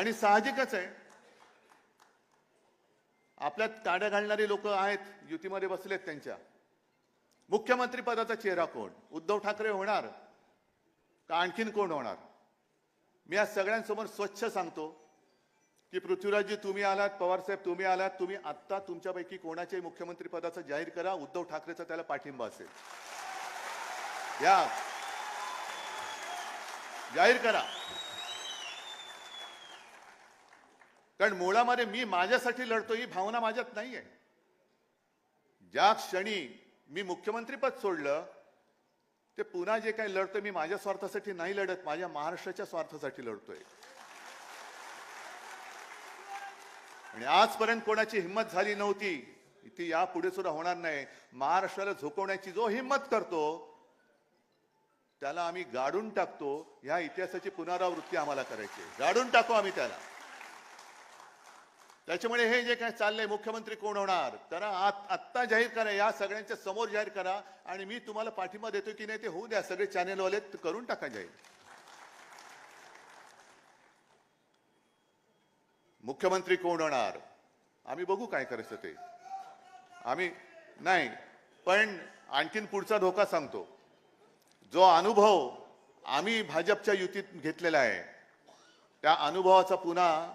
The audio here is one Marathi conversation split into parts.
आणि साहजिकच आहे. आपल्यात काड्या घालणारी लोक आहेत युतीमध्ये बसलेत त्यांच्या. मुख्यमंत्री पदाचा चेहरा कोण? उद्धव ठाकरे होणार का आणखीन कोण होणार? मी आज सगळ्यांसमोर स्वच्छ सांगतो की पृथ्वीराजजी तुम्ही आलात पवारसाहेब तुम्ही आलात तुम्ही आत्ता तुमच्यापैकी कोणाच्याही मुख्यमंत्री पदाचा जाहीर करा उद्धव ठाकरेचा त्याला पाठिंबा असेल. या. जाहीर करा. कारण मुळामध्ये मी माझ्यासाठी लढतो ही भावना माझ्यात नाहीये. ज्या क्षणी मी मुख्यमंत्रीपद सोडलं ते पुन्हा जे काही लढतोय मी माझ्या स्वार्थासाठी नाही लढत माझ्या महाराष्ट्राच्या स्वार्थासाठी लढतोय. आणि आजपर्यंत कोणाची हिंमत झाली नव्हती ती यापुढे सुद्धा होणार नाही. महाराष्ट्राला झोकवण्याची जो हिंमत करतो त्याला आम्ही गाडून टाकतो ह्या इतिहासाची पुनरावृत्ती आम्हाला करायची आहे. गाडून टाकू आम्ही त्याला. त्याच्यामुळे हे जे काय चाललंय मुख्यमंत्री कोण होणार? तर आत- आत्ता जाहीर करा या सगळ्यांच्या समोर जाहीर करा आणि मी तुम्हाला पाठिंबा देतो की नाही ते होऊ द्या. सगळे चॅनेलवाले करून टाका जाईल मुख्यमंत्री कोण होणार? आम्ही बघू काय करायचं ते. आम्ही नाही पण आणखीन पुढचा धोका सांगतो. जो अनुभव आम्ही भाजपच्या युतीत घेतलेला आहे त्या अनुभवाचा पुन्हा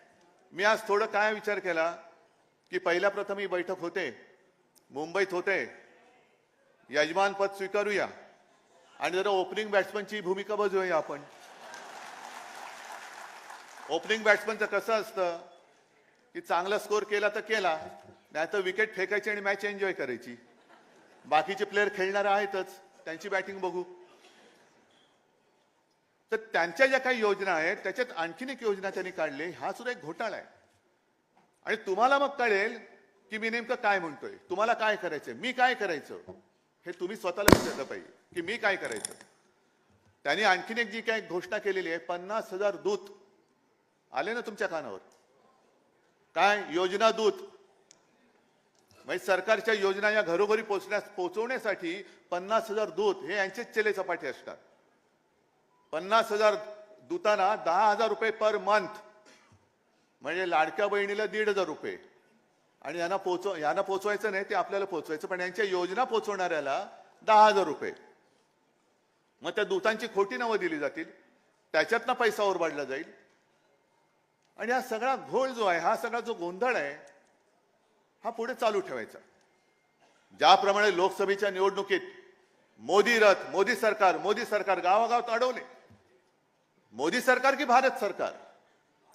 मी आज थोडं काय विचार केला की पहिल्या प्रथम ही बैठक होते मुंबईत होते यजमान पद स्वीकारूया आणि जरा ओपनिंग बॅट्समनची भूमिका बजूया आपण. ओपनिंग बॅट्समनचं कसं असतं की चांगला स्कोर केला तर केला नाही तर विकेट फेकायची आणि मॅच एन्जॉय करायची. बाकीचे प्लेअर खेळणारे आहेतच त्यांची बॅटिंग बघू. तर त्यांच्या ज्या काही योजना आहेत त्याच्यात आणखीन एक योजना त्यांनी काढली हा सुद्धा एक घोटाळा आहे. आणि तुम्हाला मग कळेल की मी नेमकं काय म्हणतोय. तुम्हाला काय करायचंय? मी काय करायचं? हे तुम्ही स्वतःला विचारलं पाहिजे की मी काय करायचं? त्यांनी आणखीन एक जी काय घोषणा केलेली आहे पन्नास हजार दूत आले ना तुमच्या कानावर? काय? योजना दूत. म्हणजे सरकारच्या योजना या घरोघरी पोहोचण्यास पोहोचवण्यासाठी पन्नास हजार दूत हे यांचेच चेले चपाटे असतात. पन्नास हजार दुताना दहा हजार रुपये पर मंथ. म्हणजे लाडक्या बहिणीला दीड हजार रुपये. आणि यांना पोचव यांना पोचवायचं नाही ते आपल्याला पोचवायचं पण यांच्या योजना पोचवणाऱ्याला दहा हजार रुपये. मग त्या दूतांची खोटी नावं दिली जातील त्याच्यातनं पैसा ओरबाडला जाईल. आणि हा सगळा घोळ जो आहे हा सगळा जो गोंधळ आहे हा पुढे चालू ठेवायचा. ज्याप्रमाणे लोकसभेच्या निवडणुकीत मोदी रथ मोदी सरकार मोदी सरकार गावागावात अडवले. मोदी सरकार की भारत सरकार?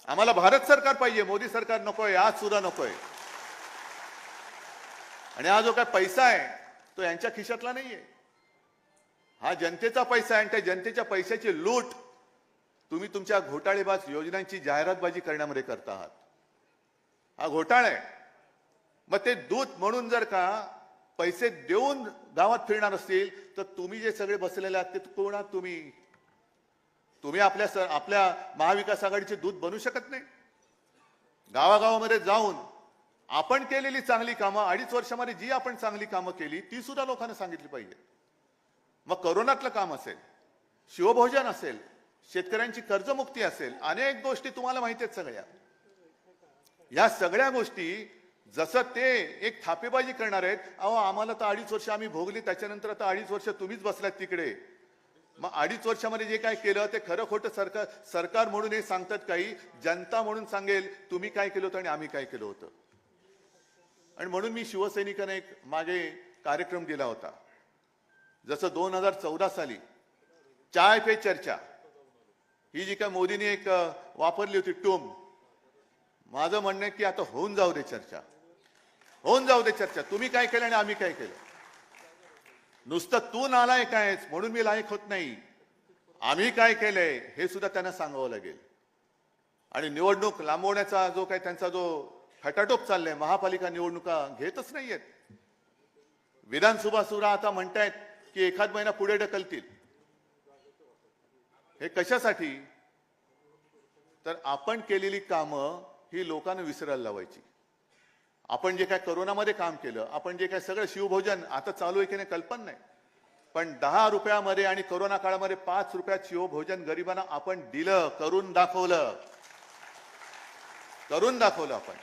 आम्हाला भारत सरकार पाहिजे मोदी सरकार नकोय आज सुद्धा नकोय. आणि हा जो काय पैसा आहे तो यांच्या खिशातला नाहीये. हा जनतेचा पैसा आहे आणि त्या जनतेच्या पैशाची लूट तुम्ही तुमच्या घोटाळेबाज योजनांची जाहिरातबाजी करण्यामध्ये करता आहात. हा घोटाळा आहे. मग ते दूत म्हणून जर का पैसे देऊन गावात फिरणार असतील तर तुम्ही जे सगळे बसलेले आहात ते कोण आहात तुम्ही तुम्ही आपल्या सर आपल्या महाविकास आघाडीचे दूध बनू शकत नाही. गावागावामध्ये जाऊन आपण केलेली चांगली कामं अडीच वर्षामध्ये जी आपण चांगली कामं केली ती सुद्धा लोकांना सांगितली पाहिजे. मग करोनातलं काम असेल शिवभोजन असेल शेतकऱ्यांची कर्जमुक्ती असेल अनेक गोष्टी तुम्हाला माहिती आहेत सगळ्या. या सगळ्या गोष्टी जसं ते एक थापेबाजी करणार आहेत अहो आम्हाला तर अडीच वर्ष आम्ही भोगली त्याच्यानंतर आता अडीच वर्ष तुम्हीच बसलात तिकडे. मग अडीच वर्षामध्ये जे काय केलं ते खरं खोटं सरकार सरकार म्हणून हे सांगतात काही जनता म्हणून सांगेल तुम्ही काय केलं होतं आणि आम्ही काय केलं होतं. आणि म्हणून मी शिवसैनिकांना एक मागे कार्यक्रम दिला होता. जसं दोन हजार चौदा साली चाय पे चर्चा ही जी काय मोदींनी एक वापरली होती टोम माझं म्हणणं आहे की आता होऊन जाऊ दे चर्चा. होऊन जाऊ दे चर्चा. तुम्ही काय केलं आणि आम्ही काय केलं? नुसतं तू नालायक आहेस म्हणून मी लायक होत नाही. आम्ही काय केलंय हे सुद्धा त्यांना सांगावं लागेल. आणि निवडणूक लांबवण्याचा जो काही त्यांचा जो खटाटोप चाललाय महापालिका निवडणुका घेतच नाहीयेत. विधानसभा सुद्धा आता म्हणतायत की एखाद महिना पुढे ढकलतील. हे कशासाठी? तर आपण केलेली कामं ही लोकांना विसरायला लावायची. आपण जे काय करोनामध्ये काम केलं आपण जे काय सगळं शिवभोजन आता चालू आहे की नाही कल्पना नाही. पण दहा रुपयामध्ये आणि करोना काळामध्ये पाच रुपयात शिवभोजन गरिबांना आपण दिलं करून दाखवलं. करून दाखवलं आपण.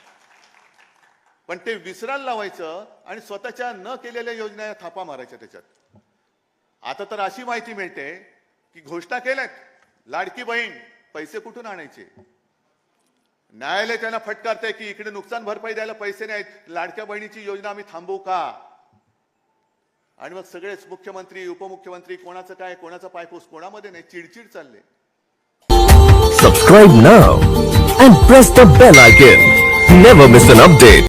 पण ते विसरायला लावायचं आणि स्वतःच्या न केलेल्या योजना थापा मारायच्या त्याच्यात. आता तर अशी माहिती मिळते की घोषणा केल्यात लाडकी बहीण पैसे कुठून आणायचे? न्यायालय त्यांना फटकारतंय की इकडे नुकसान भरपाई द्यायला पैसे नाहीत. लाडक्या बहिणीची योजना आम्ही थांबवू का? आणि मग सगळेच मुख्यमंत्री उपमुख्यमंत्री कोणाचं काय कोणाचा पायपूस कोणामध्ये नाही चिडचिड चालले. Subscribe now and press the bell icon never miss an update